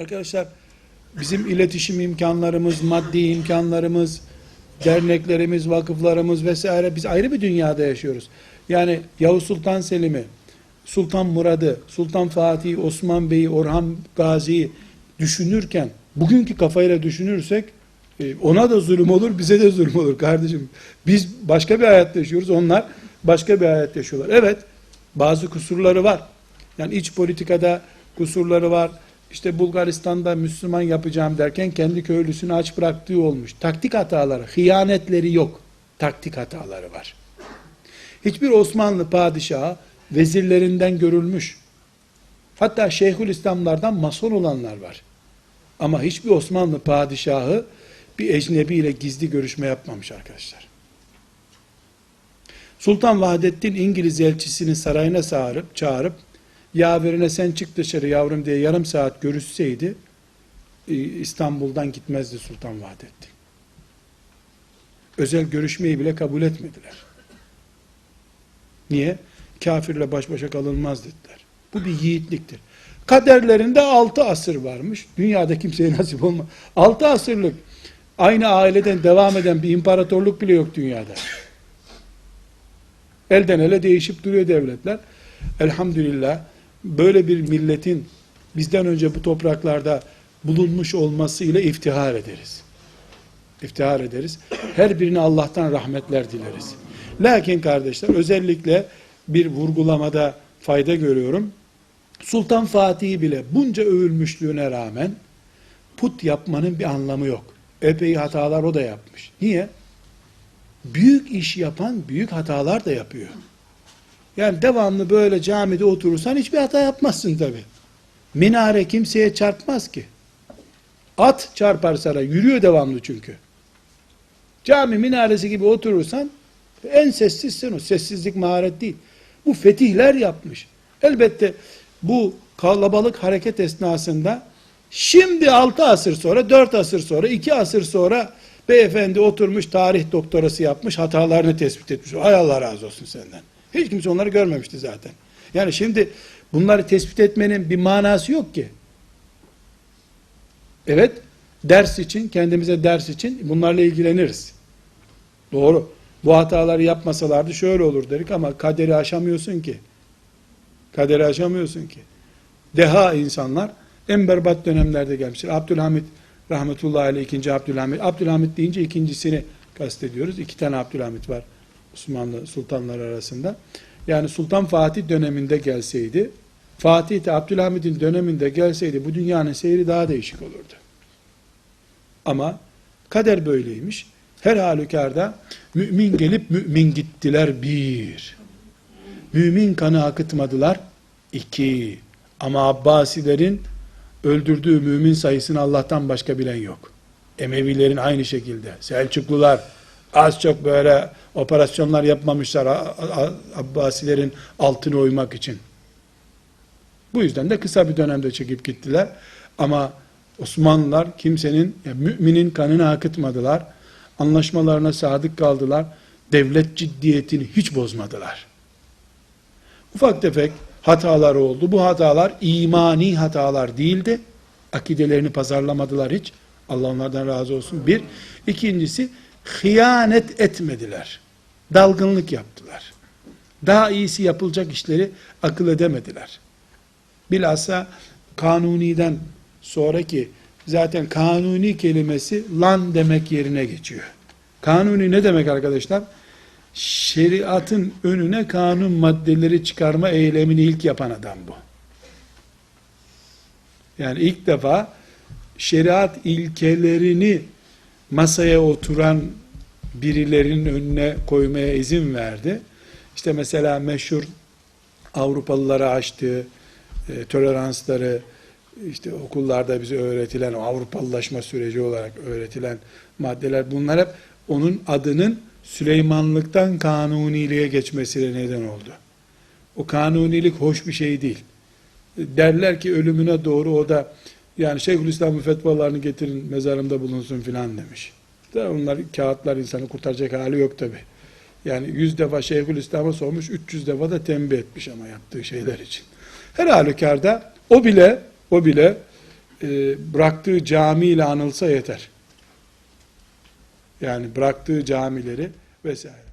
Arkadaşlar bizim iletişim imkanlarımız, maddi imkanlarımız, derneklerimiz, vakıflarımız vesaire biz ayrı bir dünyada yaşıyoruz. Yani Yavuz Sultan Selim'i, Sultan Murad'ı, Sultan Fatih'i, Osman Bey'i, Orhan Gazi'yi düşünürken bugünkü kafayla düşünürsek e, ona da zulüm olur, bize de zulüm olur kardeşim. Biz başka bir hayat yaşıyoruz, onlar başka bir hayat yaşıyorlar. Evet, bazı kusurları var. Yani iç politikada kusurları var. İşte Bulgaristan'da Müslüman yapacağım derken kendi köylüsünü aç bıraktığı olmuş. Taktik hataları, hıyanetleri yok. Taktik hataları var. Hiçbir Osmanlı padişahı vezirlerinden görülmüş. Hatta Şeyhülislamlardan mason olanlar var. Ama hiçbir Osmanlı padişahı bir ecnebi ile gizli görüşme yapmamış arkadaşlar. Sultan Vahdettin İngiliz elçisini sarayına çağırıp, çağırıp yaverine sen çık dışarı yavrum diye yarım saat görüşseydi e, İstanbul'dan gitmezdi Sultan Vahdettin. Özel görüşmeyi bile kabul etmediler. Niye? Kafirle baş başa kalınmaz dediler. Bu bir yiğitliktir. Kaderlerinde altı asır varmış. Dünyada kimseye nasip olmaz. Altı asırlık aynı aileden devam eden bir imparatorluk bile yok dünyada. Elden ele değişip duruyor devletler. Elhamdülillah böyle bir milletin bizden önce bu topraklarda bulunmuş olması ile iftihar ederiz. İftihar ederiz. Her birine Allah'tan rahmetler dileriz. Lakin kardeşler özellikle bir vurgulamada fayda görüyorum. Sultan Fatih bile bunca övülmüşlüğüne rağmen put yapmanın bir anlamı yok. Epey hatalar o da yapmış. Niye? Büyük iş yapan büyük hatalar da yapıyor. Yani devamlı böyle camide oturursan hiçbir hata yapmazsın tabi. Minare kimseye çarpmaz ki. At çarpar sana, yürüyor devamlı çünkü. Cami minaresi gibi oturursan en sessizsin o. Sessizlik maharet değil. Bu fetihler yapmış. Elbette bu kalabalık hareket esnasında şimdi 6 asır sonra, 4 asır sonra, 2 asır sonra beyefendi oturmuş tarih doktorası yapmış hatalarını tespit etmiş. Ay Allah razı olsun senden. Hiç kimse onları görmemişti zaten. Yani şimdi bunları tespit etmenin bir manası yok ki. Evet, ders için, kendimize ders için bunlarla ilgileniriz. Doğru. Bu hataları yapmasalardı şöyle olur dedik ama kaderi aşamıyorsun ki. Kaderi aşamıyorsun ki. Deha insanlar en berbat dönemlerde gelmiştir. Abdülhamit rahmetullahi aleyh ikinci Abdülhamit. Abdülhamit deyince ikincisini kastediyoruz. İki tane Abdülhamit var Osmanlı sultanlar arasında. Yani Sultan Fatih döneminde gelseydi, Fatih de Abdülhamid'in döneminde gelseydi bu dünyanın seyri daha değişik olurdu. Ama kader böyleymiş. Her halükarda mümin gelip mümin gittiler bir. Mümin kanı akıtmadılar iki. Ama Abbasilerin öldürdüğü mümin sayısını Allah'tan başka bilen yok. Emevilerin aynı şekilde. Selçuklular az çok böyle operasyonlar yapmamışlar Abbasilerin altını oymak için. Bu yüzden de kısa bir dönemde çekip gittiler. Ama Osmanlılar kimsenin, yani müminin kanını akıtmadılar. Anlaşmalarına sadık kaldılar. Devlet ciddiyetini hiç bozmadılar. Ufak tefek hatalar oldu. Bu hatalar imani hatalar değildi. Akidelerini pazarlamadılar hiç. Allah onlardan razı olsun. Bir. İkincisi hıyanet etmediler. Dalgınlık yaptılar. Daha iyisi yapılacak işleri akıl edemediler. Bilhassa kanuniden sonraki zaten kanuni kelimesi lan demek yerine geçiyor. Kanuni ne demek arkadaşlar? Şeriatın önüne kanun maddeleri çıkarma eylemini ilk yapan adam bu. Yani ilk defa şeriat ilkelerini masaya oturan birilerinin önüne koymaya izin verdi. İşte mesela meşhur Avrupalılara açtığı e, toleransları, işte okullarda bize öğretilen, Avrupalılaşma süreci olarak öğretilen maddeler, bunlar hep onun adının Süleymanlıktan kanuniliğe geçmesine neden oldu. O kanunilik hoş bir şey değil. Derler ki ölümüne doğru o da yani Şeyhülislam'ın fetvalarını getirin mezarımda bulunsun filan demiş. Da onlar kağıtlar insanı kurtaracak hali yok tabi. Yani yüz defa Şeyhülislam'a sormuş, 300 defa da tembih etmiş ama yaptığı şeyler için. Her halükarda o bile o bile e, bıraktığı camiyle anılsa yeter. Yani bıraktığı camileri vesaire.